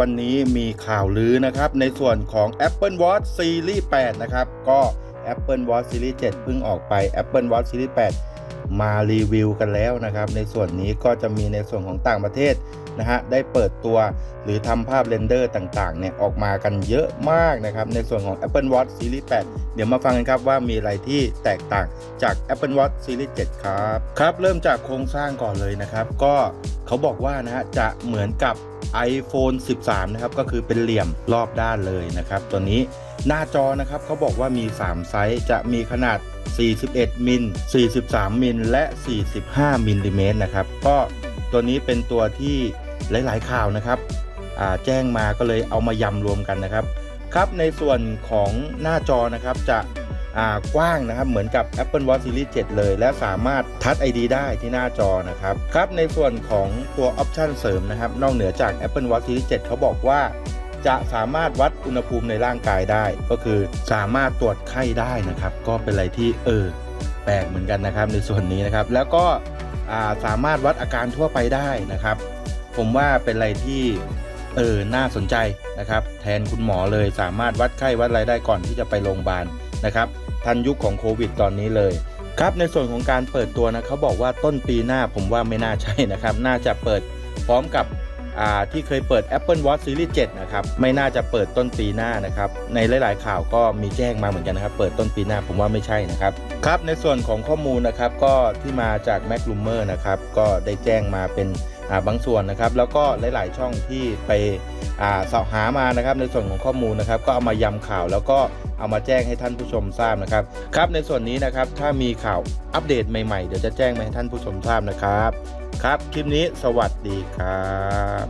วันนี้มีข่าวลือนะครับ ในส่วนของ Apple Watch Series 8 นะครับ ก็ Apple Watch Series 7 เพิ่งออกไป Apple Watch Series 8 มารีวิวกันแล้วนะครับ ในส่วนนี้ก็จะมีในส่วนของต่างประเทศนะฮะได้เปิดตัวหรือทำภาพเรนเดอร์ต่างๆเนี่ยออกมากันเยอะมากนะครับ ในส่วนของ Apple Watch Series 8 เดี๋ยวมาฟังกันครับว่ามีอะไรที่แตกต่างจาก Apple Watch Series 7 ครับ ครับ เริ่มจากโครงสร้างก่อนเลยนะครับ ก็เขาบอกว่านะฮะจะเหมือนกับ iPhone 13 นะครับ ก็คือเป็นเหลี่ยมรอบด้านเลยนะครับ ตัวนี้หน้าจอนะครับเขาบอกว่ามี 3 ไซส์จะมีขนาด 41 มิล 43 มิล และ 45 มิลลิเมตรนะครับ ก็ตัวนี้เป็นตัวที่หลาย ๆ ข่าวนะครับแจ้งมาก็เลยเอามายำรวมกันนะครับ ครับในส่วนของหน้าจอนะครับจะ กว้างนะครับเหมือนกับ Apple Watch Series 7 เลย และสามารถทัช ID ได้ที่หน้าจอนะครับครับในส่วนของตัวออปชันเสริมนะครับนอกเหนือจาก Apple Watch Series 7 เขาบอกว่าจะสามารถวัดอุณหภูมิในร่างกายได้ ก็คือสามารถตรวจไข้ได้นะครับ ก็เป็นอะไรที่เออแปลกเหมือนกันนะครับในส่วนนี้นะครับ แล้วก็สามารถวัดอาการทั่วไปได้นะครับ ผมว่าเป็นอะไรที่เออน่าสนใจนะครับ แทนคุณหมอเลยสามารถวัดไข้วัดอะไรได้ก่อนที่จะไปโรงพยาบาลนะครับ ทันยุคของโควิดตอนนี้เลยครับในส่วนของการเปิดตัวนะเขาบอกว่าต้นปีหน้าผมว่าไม่น่าใช่นะครับ น่าจะเปิดพร้อมกับที่เคยเปิด Apple Watch Series 7 นะครับ ไม่น่าจะเปิดต้นปีหน้านะครับ ในหลาย ๆ ข่าวก็มีแจ้งมาเหมือนกันนะครับ เปิดต้นปีหน้าผมว่าไม่ใช่นะครับ ครับในส่วนของข้อมูลนะครับก็ที่มาจาก Mac r u m o r นะครับ ก็ได้แจ้งมาเป็น บางส่วนนะครับ แล้วก็หลายๆช่องที่ไปเสาสอบหามานะครับ ในส่วนของข้อมูลนะครับ ก็เอามายำข่าวแล้วก็เอามาแจ้งให้ท่านผู้ชมทราบนะครับ ครับในส่วนนี้นะครับถ้ามีข่าวอัปเดตใหม่ๆ เดี๋ยวจะแจ้งมาให้ท่านผู้ชมทราบนะครับ ครับคลิปนี้สวัสดีครับ